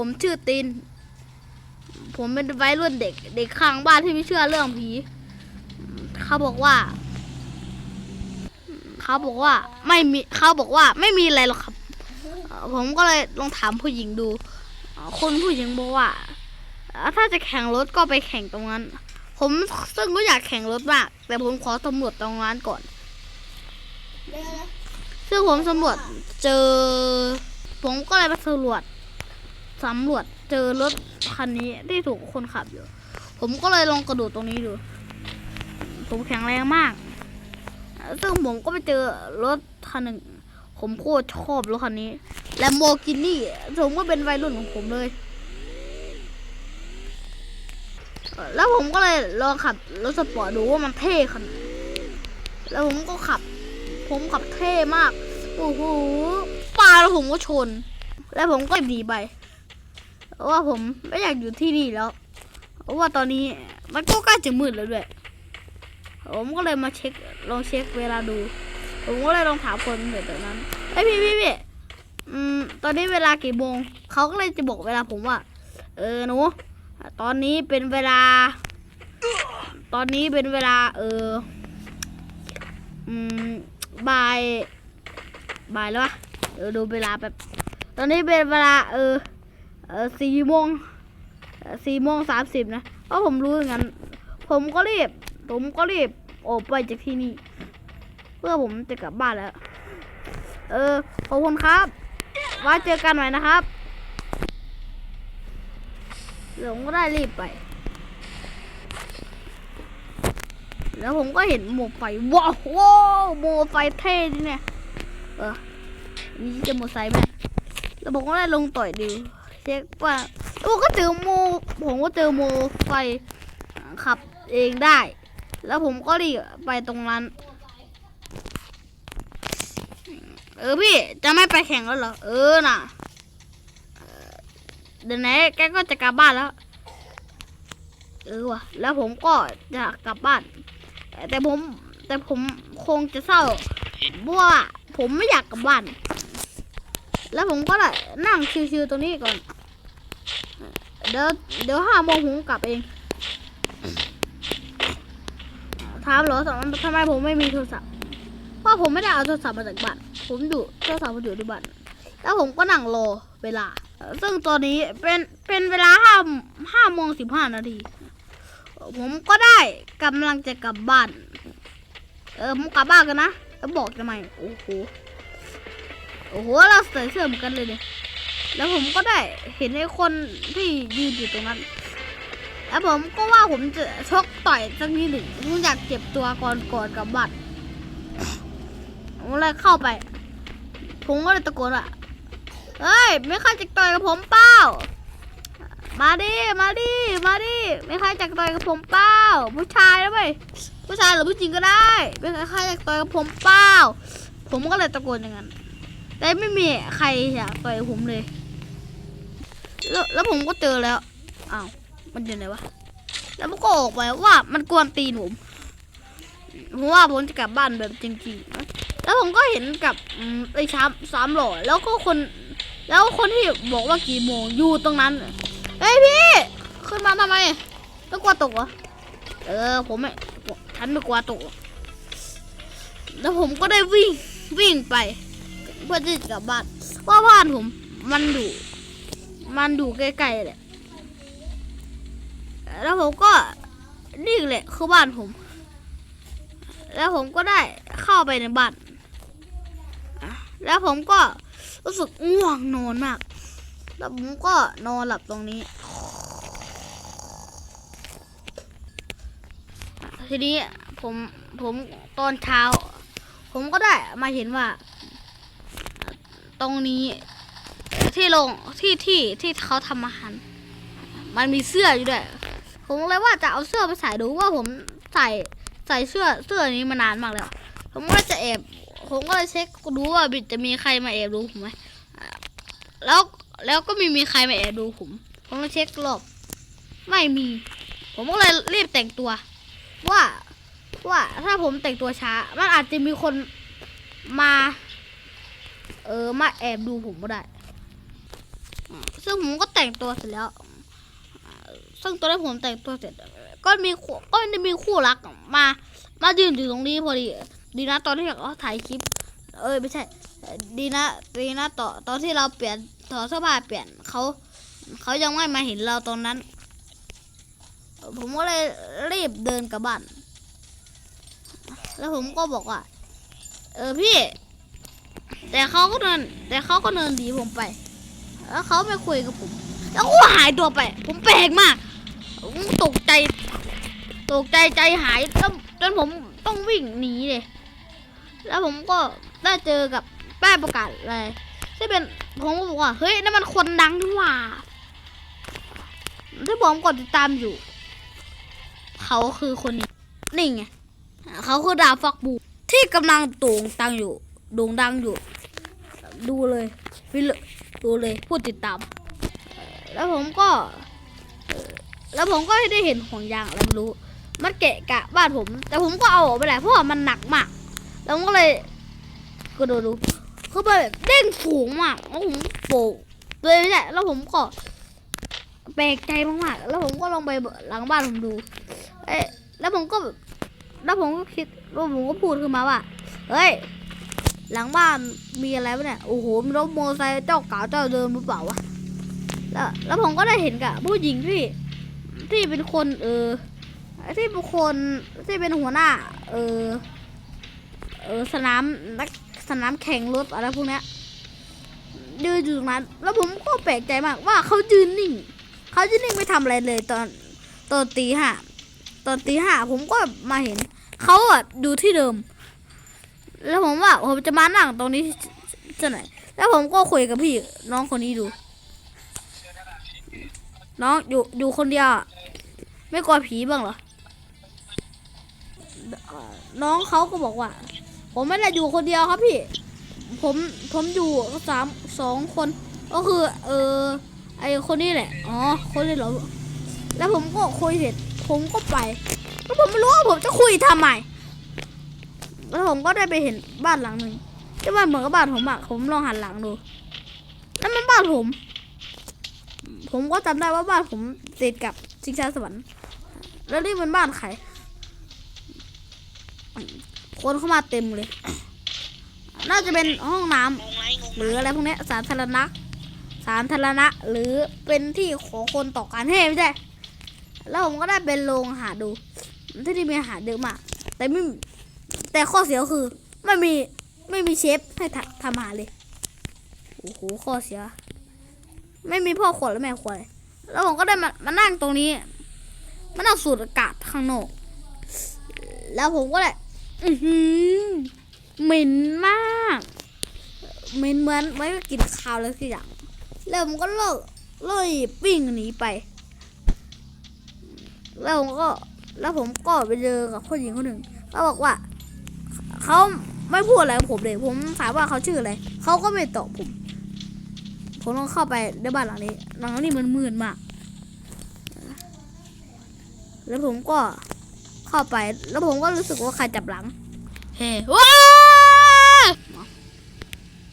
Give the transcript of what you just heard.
ผมชื่อติน ผมเป็นวัยรุ่นเด็ก เด็กข้างบ้านที่ไม่เชื่อเรื่องผี เขาบอกว่า เขาบอกว่าไม่มีเขาบอกว่าไม่มีอะไรหรอกครับ ผมก็เลยลองถามผู้หญิงดู คนผู้หญิงบอกว่า ถ้าจะแข่งรถก็ไปแข่งตรงนั้น ผมซึ่งก็อยากแข่งรถมาก แต่ผมขอสำรวจตรงนั้นก่อนซึ่งผมสำรวจเจอ ผมก็เลยไปสำรวจ สำรวจเจอรถคันนี้ที่ถูกคนขับอยู่ ผมก็เลยลองกระโดดตรงนี้ดู ผมแข็งแรงมาก ซึ่งผมก็ไปเจอรถคันหนึ่ง ผมโคตรชอบรถคันนี้ แลมโบกินี่ผมก็เป็นวัยรุ่นของผมเลย แล้วผมก็เลยลองขับรถสปอร์ตดูว่ามันเท่ขนาดไหนแล้วผมก็ขับ ผมขับเท่มาก โอ้โหปาแล้วผมก็ชน แล้วผมก็หนีไป เพราะว่าผมไม่อยากอยู่ที่นี่แล้ว เพราะว่าตอนนี้มันก็ใกล้จะมืดแล้วด้วย ผมก็เลยมาเช็คลองเช็คเวลาดู ผมก็เลยลองถามคนเดี๋ยวตอนนั้นไอพี่พี่พี่อืมตอนนี้เวลากี่โมงเขาก็เลยจะบอกเวลาผมว่า เออหนูตอนนี้เป็นเวลา ตอนนี้เป็นเวลา เอออืมบ่ายบ่ายแล้ววะเออดูเวลาแบบ ตอนนี้เป็นเวลา เออ เออสี่โมงสี่โมงสามสิบนะเพราะผมรู้อย่างนั้น ผมก็รีบ ผมก็รีบออกไปจากที่นี่ เพื่อผมจะกลับบ้านแล้ว เออ ขอบคุณครับไว้เจอกันใหม่นะครับเดี๋ยวผมก็ได้รีบไป แล้วผมก็เห็นหมวกไฟ ว้าวว้หมวกไฟเท่ดิเนี่ย เออ นี่จะหมวกไซไหมแล้วผมก็ได้ลงต่อยดู เช็คว่าแล้วผมก็เจอโมผมก็เจอโมไฟขับเองได้ แล้วผมก็รีบไปตรงนั้น เออพี่จะไม่ไปแข่งแล้วเหรอ เออน่ะเออเดี๋ยวไหนแกก็จะกลับบ้านแล้ว เออว่ะ แล้วผมก็จะกลับบ้าน แต่ผมแต่ผมคงจะเศร้าเพราะว่าผมไม่อยากกลับบ้าน แล้วผมก็เลยนั่งชิวๆตรงนี้ก่อน เดี๋ยวเดี๋ยวห้าโมงผมกลับเองถามเหรอสอนทำไมผมไม่มีโทรศัพท์เพราะผมไม่ได้เอาโทรศัพท์มาจากบ้านผมอยู่โทรศัพท์ผมอยู่ที่บ้านแล้วผมก็นั่งรอเวลา ซึ่งตอนนี้เป็นเป็นเวลาห้าห้าโมงสิบห้านาทีผมก็ได้กำลังจะกลับบ้าน เออผมกลับบ้านกันนะแล้วบอกทำไมโอ้โหโอ้โหเราใส่เสื้อเหมือนกันเลยเนี่ย แล้วผมก็ได้เห็นไอ้คนที่ยืนอยู่ตรงนั้น แล้วผมก็ว่าผมจะชกต่อยสักนิดหนึ่งผมอยากเจ็บตัวก่อนก่อนกับบ้านผมเลยเข้าไป ผมก็เลยตะโกนว่าเฮ้ย ไม่ใครจะต่อยกับผมเปล่า มาดิ มาดิ มาดิ ไม่ใครจะต่อยกับผมเปล่า ผู้ชายนะเว้ยผู้ชายหรือผู้หญิงก็ได้ ไม่ใครจะต่อยกับผมเปล่า ผมก็เลยตะโกนอย่างนั้น แต่ไม่มีใครอยากต่อยผมเลย แล้วแล้วผมก็เจอแล้วอ้าวมันอยู่ไหนวะแล้วมันก็ออกไปว่ามันกวนตีนผมผมว่าผมจะกลับบ้านแบบจริงๆนะแล้วผมก็เห็นกับไอ้ชามสามหล่อแล้วก็คน แล้วคนที่บอกว่ากี่โมงอยู่ตรงนั้นเฮ้ยพี่ขึ้นมาทำไมไม่กลัวตกเหรอเออผมไม่ฉันไม่กลัวตกแล้วผมก็ได้วิ่งวิ่งไป เพื่อที่จะกลับบ้านว่าบ้านผมมันดู มันดูใกล้ๆแหละ แล้วผมก็นี่แหละคือบ้านผม แล้วผมก็ได้เข้าไปในบ้าน แล้วผมก็รู้สึกง่วงนอนมาก แล้วผมก็นอนหลับตรงนี้ ทีนี้ผมผมตอนเช้า ผมก็ได้มาเห็นว่า ตรงนี้ ที่ลงที่ที่ที่เขาทำอาหาร มันมีเสื้ออยู่ด้วย ผมเลยว่าจะเอาเสื้อไปใส่ดูว่าผมใส่ใส่เสื้อเสื้อนี้มานานมากแล้ว ผมก็จะแอบผมก็เลยเช็คดูว่าบิดจะมีใครมาแอบดูผมไหมแล้วแล้วก็ไมีมีใครมาแอบดูผม ผมก็เช็ครอบไม่มี ผมก็เลยรีบแต่งตัว ว่าว่าถ้าผมแต่งตัวช้า มันอาจจะมีคนมา เออมาแอบดูผมก็ได้ ซึ่งผมก็แต่งตัวเสร็จแล้ว ซึ่งตอนแรกผมแต่งตัวเสร็จ ก็มีก็จะมีคู่รักมา มายืนอยู่ตรงนี้พอดี ดีนะตอนที่เราถ่ายคลิป เอ้ยไม่ใช่ ดีนะดีนะต่อตอนที่เราเปลี่ยนถอดเสื้อผ้าเปลี่ยนเขาเขายังไม่มาเห็นเราตอนนั้น ผมก็เลยรีบเดินกลับบ้าน แล้วผมก็บอกว่า เออพี่ แต่เขาก็เดิน แต่เขาก็เดินหนีผมไป แล้วเขาไม่คุยกับผม แล้วก็หายตัวไป ผมแปลกมากผมตกใจ ตกใจใจหายจนจนผมต้องวิ่งหนีเลย แล้วผมก็ได้เจอกับป้ายประกาศอะไรที่เป็นผมก็บอกว่า เฮ้ยนั่นมันคนดังนี่หว่าที่ผมกดติดตามอยู่ เขาคือคนนี้ นี่ไง เขาคือดาวฟักบู ที่กำลังโด่งดังอยู่ โด่งดังอยู่ ดูเลยฟิล ดูเลยผู้ติดตาม แล้วผมก็แล้วผมก็ได้เห็นห่วงยางอะไรไม่รู้ มันเกะกะบ้านผม แต่ผมก็เอาออกไปแหละเพราะว่ามันหนักมาก แล้วผมก็เลยก็ดูดูคือแบบเด้งสูงมากแล้วผมโปกเลยไม่ใช่แล้วผมก็แปลกใจมากๆแล้วผมก็ลองไปหลังบ้านผมดู เอ๊ะแล้วผมก็แบบแล้วผมก็คิดแล้วผมก็พูดขึ้นมาว่า เฮ้ย หลังบ้านมีอะไรวะเนี่ยโอ้โหมีรถโมไซค์เจ้าเก่าเจ้าเดิมหรือเปล่าวะแล้วแล้วผมก็ได้เห็นกับผู้หญิงที่ที่เป็นคนเออที่เป็นคนที่เป็นหัวหน้า เออเออสนามนักสนามแข่งรถอะไรพวกเนี้ยยืนอยู่ตรงนั้น แล้วผมก็แปลกใจมากว่าเขายืนนิ่งเขายืนนิ่งไม่ทำอะไรเลยตอนตอนตีห้าตอนตีห้าผมก็มาเห็นเขาอะอยู่ที่เดิม แล้วผมว่าผมจะมานั่งตรงนี้จะไหนอยแล้วผมก็คุยกับพี่น้องคนนี้ดู น้องอยู่อยู่คนเดียว ไม่กลัวผีบ้างเหรอเอ่อน้องเขาก็บอกว่า ผมไม่ได้อยู่คนเดียวครับพี่ ผมผมอยู่สามสองคน ก็คือ เออไอคนนี้แหละ อ๋อ คนนี้เหรอ แล้วผมก็คุยเสร็จ ผมก็ไป แล้วผมไม่รู้ว่าผมจะคุยทำไม แล้วผมก็ได้ไปเห็นบ้านหลังหนึ่งที่บ้านเหมือนกับบ้านผมอะผมลองหันหลังดูนั่นมันบ้านผม ผมก็จำได้ว่าบ้านผมติดกับชิงช้าสวรรค์แล้วนี่มันบ้านใครคนเข้ามาเต็มเลย น่าจะเป็นห้องน้ำหรืออะไรพวกนี้สาธารณะสาธารณะ หรือเป็นที่ของคนต่อการให้ไม่ใช่แล้วผมก็ได้เป็นโรงหาดูที่นี่มีอาหารเยอะมากแต่ไม่ แต่ข้อเสียคือไม่มีไม่มีเชฟให้ทำทำอาหารเลยโอ้โหข้อเสีย ไม่มีพ่อขวดและแม่ขวดแล้วผมก็ได้มามานั่งตรงนี้มานั่งสูดอากาศข้างนอกแล้วผมก็เลยอือหือเหม็นมากเหม็นเหมือนไม่กินข้าวเลยสักอย่างแล้วผมก็เลิกเลิกวิ่งหนีไป แล้วผมก็แล้วผมก็ไปเจอกับผู้หญิงคนหนึ่งเขาบอกว่า เขาไม่พูดอะไรผมเลย ผมถามว่าเขาชื่ออะไรเขาก็ไม่ตอบผม ผมต้องเข้าไปในบ้านหลังนี้หลังนี้มันมืดมาก แล้วผมก็เข้าไป แล้วผมก็รู้สึกว่าใครจับหลัง เฮ้ว้า